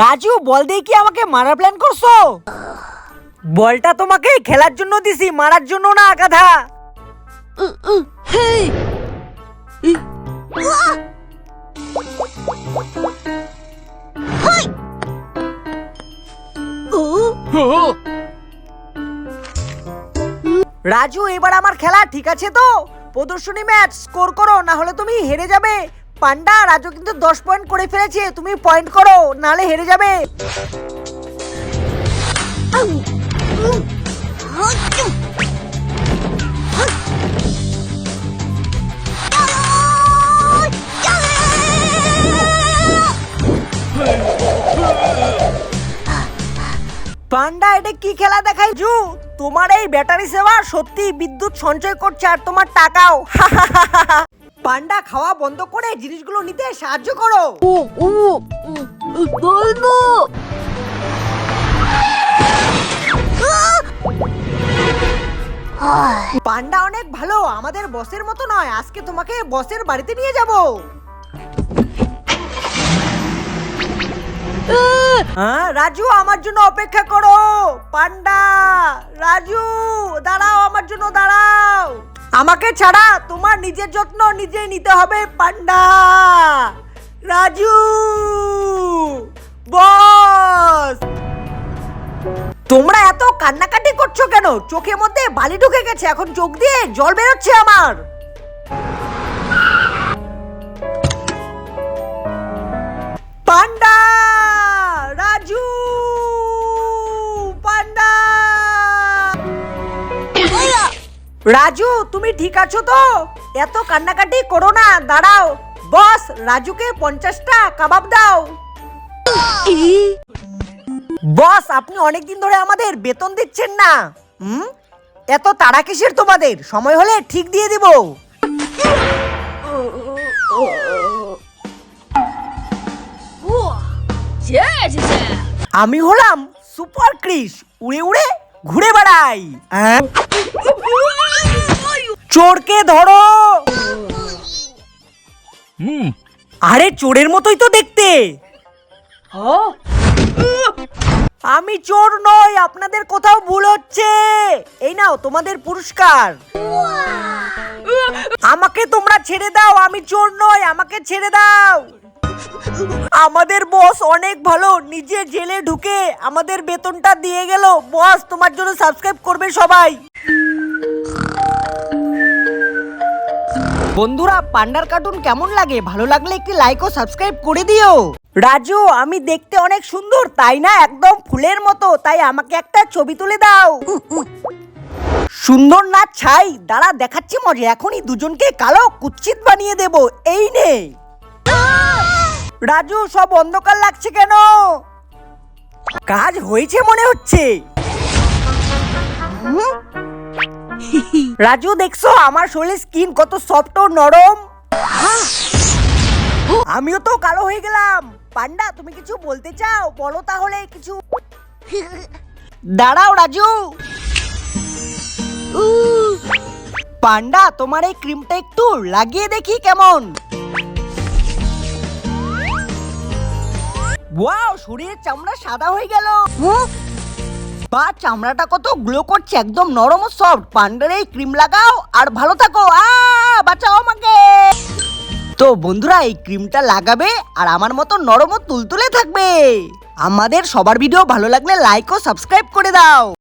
রাজু, বল দিয়ে কি আমাকে মারার প্ল্যান করছ? বলটা তোমাকে খেলার জন্য দিছি, মারার জন্য না, গাধা। রাজু, এবার আমার খেলা ঠিক আছে তো? প্রদর্শনী ম্যাচ স্কোর করো না হলে তুমি হেরে যাবে। পান্ডা রাজু কিন্তু দশ পয়েন্ট করে ফেলেছে। তুমি পয়েন্ট করো, নালে হেরে যাবে। পান্ডা, এটা কি খেলা দেখাই জু, তোমার এই ব্যাটারি সেবা সত্যি বিদ্যুৎ সঞ্চয় করছে আর তোমার টাকাও। পান্ডা খাওয়া বন্ধ করে জিনিসগুলো নিতে সাহায্য করো। বলব পান্ডা অনেক ভালো আমাদের বসের মতো নয় আজকে তোমাকে বসের বাড়িতে নিয়ে যাব। হ্যাঁ রাজু আমার জন্য অপেক্ষা করো। পান্ডা রাজু দাঁড়াও আমার জন্য দাঁড়াও। আমাকে ছাড়া তোমার নিজের যত্ন নিজেই নিতে হবে, পান্ডা। রাজু, বস। তোমরা এত কান্নাকাটি করছ কেন? চোখের মধ্যে বালি ঢুকে গেছে, এখন চোখ দিয়ে জল বেরোচ্ছে আমার। রাজু তুমি ঠিক আছো তো? এত কান্নাকাটি করো না দাঁড়াও। বস রাজুকে পঞ্চাশটা কাবাব দাও। বস আপনি অনেকদিন ধরে আমাদের বেতন দিচ্ছেন না। হুম? এত তাড়া কিসের তোমাদের? সময় হলে ঠিক দিয়ে দিব। আমি হলাম সুপার ক্রিস উড়ে উড়ে ঘুরে বেড়াই। হ্যাঁ? চোরকে ধরো। আরে চোরের মতোই তো দেখতে। আমি চোর নই আপনাদের কোথাও ভুল হচ্ছে। এই নাও তোমাদের পুরস্কার। আমাকে তোমরা ছেড়ে দাও আমি চোর নই আমাকে ছেড়ে দাও। আমাদের বস অনেক ভালো নিজে জেলে ঢুকে আমাদের বেতনটা দিয়ে গেল। বস তোমার জন্য সাবস্ক্রাইব করবে সবাই। বন্ধুরা পান্ডার কার্টুন কেমন লাগে? ভালো লাগলে একটি লাইক ও সাবস্ক্রাইব করে দিও। রাজু আমি দেখতে অনেক সুন্দর তাই না? একদম ফুলের মতো তাই আমাকে একটা ছবি তুলে দাও। সুন্দর না ছাই? দাঁড়া দেখাচ্ছি মজা। এখনই দুজনকে কালো কুচ্ছিত বানিয়ে দেব। এই নে। রাজু, সব অন্ধকার লাগছে কেন? কাজ হয়েছে মনে হচ্ছে। রাজু, দেখছ, আমার শরীরের স্কিন কত সফট ও নরম। আমিও তো কালো হয়ে গেলাম। পান্ডা, তুমি কিছু বলতে চাও? বলো তাহলে কিছু। দাঁড়াও, রাজু। পান্ডা, তোমার এই ক্রিমটা একটু লাগিয়ে দেখি কেমন। ওয়াও, শরীরের চামড়া সাদা হয়ে গেল। বা, চামড়াটা কত গ্লো করছে, একদম নরম ও সফট পান্ডার ক্রিম লাগাও আর ভালো থাকো। আ, বাঁচাও আমাকে। তো বন্ধুরা, এই ক্রিমটা লাগাবে আর আমার মতো নরম ও তুলতুলে থাকবে। আমাদের সবার ভিডিও ভালো লাগলে লাইক ও সাবস্ক্রাইব করে দাও।